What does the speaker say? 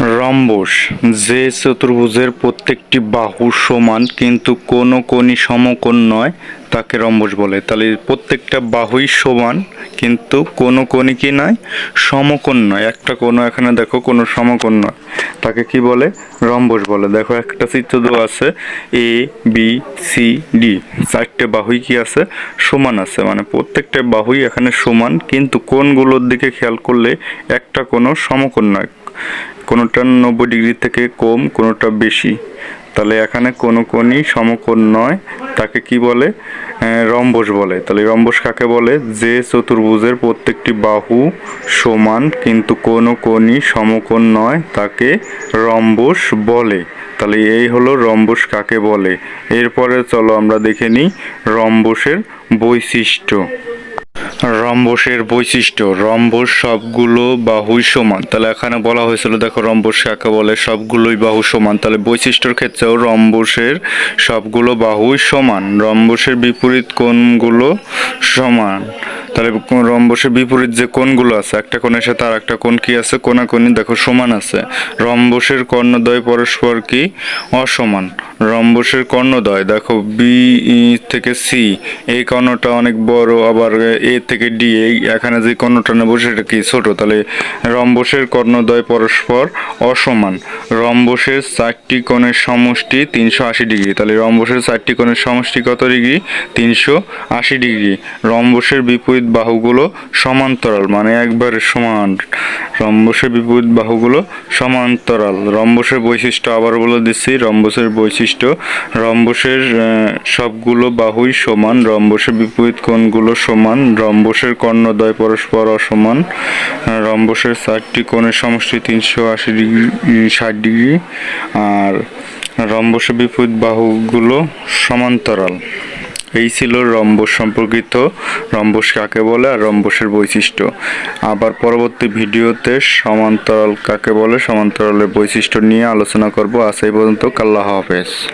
Rhombus, যে চতুর্ভুজের প্রত্যেকটি বাহু সমান, কিন্তু কোনো কোণই সমকোণ নয়, তাকে রম্বস বলে। তাহলে প্রত্যেকটা বাহুই সমান, কিন্তু কোনো কোণই কি নয়? সমকোণ নয়। একটা কোনো এখানে দেখো, কোনো সমকোণ নয়। তাকে কি বলে? রম্বস বলে। দেখো, একটা চিত্র দেওয়া আছে, এ, বি, সি, ডি। চারটে বাহুই কি আছে? সমান আছে। মানে প্রত্যেকটা বাহুই এখানে সমান, কিন্তু কোনগুলোর দিকে খেয়াল করলে একটা কোনো সমকোণ নয়। কোনোটা নব্বই ডিগ্রি থেকে কম, কোনোটা বেশি। তাহলে এখানে কোনো কোনই সমকোণ নয়। তাকে কি বলে? রম্বস বলে। তাহলে রম্বস কাকে বলে? যে চতুর্ভুজের প্রত্যেকটি বাহু সমান, কিন্তু কোনো কোনই সমকোণ নয়, তাকে রম্বস বলে। তাহলে এই হলো রম্বস কাকে বলে। এরপরে চলো আমরা দেখে নিই রম্বসের বৈশিষ্ট্য। রম্বসের বৈশিষ্ট্য, রম্বস সবগুলো বাহুই সমান। তাহলে এখানে বলা হয়েছিল, দেখো রম্বস কাকে বলে সবগুলোই বাহু সমান। তাহলে বৈশিষ্ট্যর ক্ষেত্রেও রম্বসের সবগুলো বাহুই সমান। রম্বসের বিপরীত কোণগুলো সমান। তাহলে কোন- রম্বসের বিপরীত যে কোণগুলো আছে, একটা কোণের সাথে আর একটা কোণ কি আছে? কোনাকুনি দেখো সমান আছে। রম্বসের কর্ণদ্বয় পরস্পর কি? অসমান। রম্বসের কর্ণদ্বয়, দেখো বি থেকে সি, এই কর্ণটা অনেক বড়, আবার এ থেকে ডি, এই এখানে যে কর্ণটা নেব সেটা কি ছোট? তাহলে রম্বসের কর্ণদ্বয় পরস্পর অসমান। রম্বসের চারটি কোণের সমষ্টি তিনশো আশি ডিগ্রি। তাহলে রম্বসের চারটি কোণের সমষ্টি কত ডিগ্রি? তিনশো আশি ডিগ্রি। রম্বসের বিপরীত বাহুগুলো সমান্তরাল মানে একবারে সমান। রম্বসের বিপরীত বাহুগুলো সমান্তরাল। রম্বসের বৈশিষ্ট্য আবার বলে দিচ্ছি, রম্বসের বৈশিষ্ট্য রম্বসের আহ, সবগুলো বাহুই সমান রম্বসের বিপরীত কোণগুলো সমান রম্বসের কর্ণদ্বয় পরস্পর অসমান রম্বসের চারটি কোণের সমষ্টি তিনশো আশি ডিগ্রি ষাট ডিগ্রি আর রম্বসের বিপরীত বাহুগুলো সমান্তরাল। এই ছিল রম্বস সম্পর্কিত। রম্বস কাকে বলে আর রম্বসের বৈশিষ্ট্য। আবার পরবর্তী ভিডিওতে সমান্তরাল কাকে বলে, সমান্তরালের বৈশিষ্ট্য নিয়ে আলোচনা করব। আজ এই পর্যন্ত, কাল্লাহ হাফেজ।